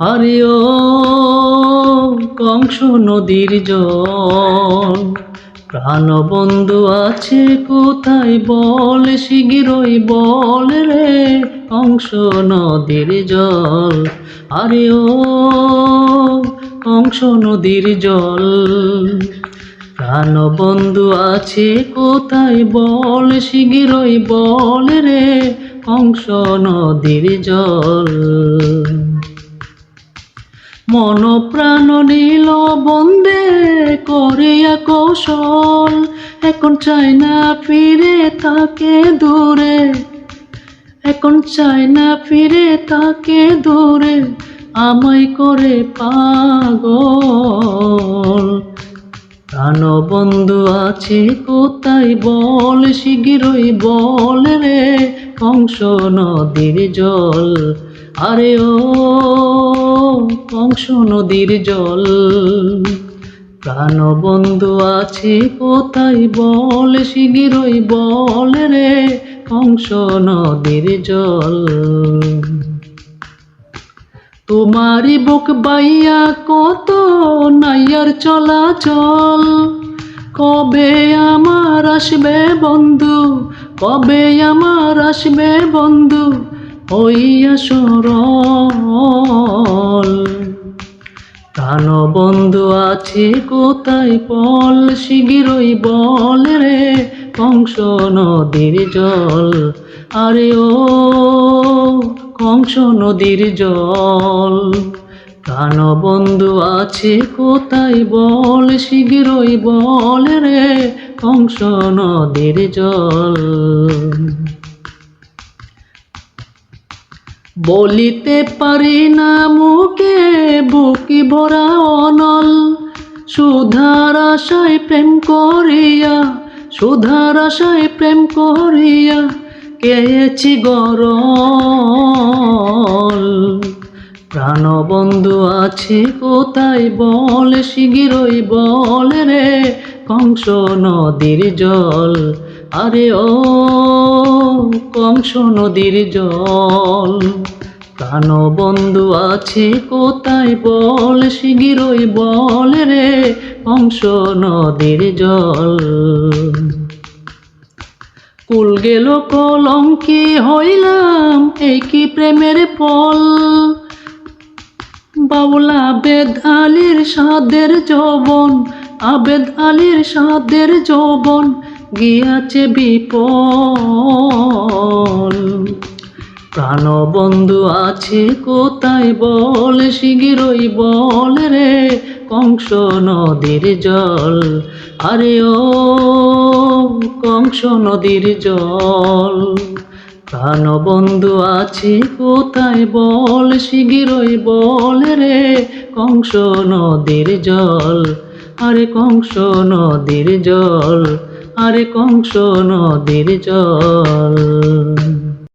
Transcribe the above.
আরে ও কংস নদীর জল, প্রাণবন্ধু আছে কোথায় বল শিগিরই বল রে কংস নদীর জল। আরে ও কংস নদীর জল, প্রাণবন্ধু আছে কোথায় বল শিগিরই বল রে কংস নদীর জল। মন প্রাণ নীল বন্দে করিয়া কৌশল। এখন চাই না ফিরে, তাকে দূরে। এখন চাই না ফিরে, তাকে দূরে। আমায় করে পাগল। প্রাণ বন্ধু আছে কোথায় বল শিগিরই বল রে কংস নদীর জল। আরে ও কংস নদীর জল। প্রাণ বন্ধু আছে কোথায় বল? শিগিরই বল রে কংস নদীর জল। তোমারই বুক বাইয়া কত নাইয়ার চলাচল? কবে আমার আসবে বন্ধু? কবে আমার আসবে বন্ধু? হইয়া সরল আছে কোথায় পল? শিগিরই বল রে, কংস নদীর জল। আরে ও, কংস নদীর জল। প্রাণ বন্ধু আছে কোথায় বল? শিগিরই বল রে, কংস নদীর জল। বলিতে পারি না মুখে, বুকি ভরা অনল সুধার আশায় প্রেম করিয়া, সুধার আশায় প্রেম করিয়া কেছি গরল। প্রাণবন্ধু আছে কোথায় বল শিগিরই বল রে কংস নদীর জল। আরে ও কংস নদীর জল। প্রাণবন্ধু আছে কোথায়? বল শিগিরই বল রে, অংশ নদীর জল। কুল গেল কলঙ্কি, হইলাম এই কি প্রেমের ফল বাউলা আবেদ আলীর সাদের যৌবন, আবেদ আলীর সাদের যৌবন গিয়াছে বিপল। প্রাণবন্ধু আছে কোথায়? বল শিগিরই বল রে, কংস নদীর জল। আরে ও কংস নদীর জল। প্রাণ বন্ধু আছে কোথায়? বল শিগিরই বল রে, কংস নদীর জল। আরে কংস নদীর জল, আরে কংস নদীর জল।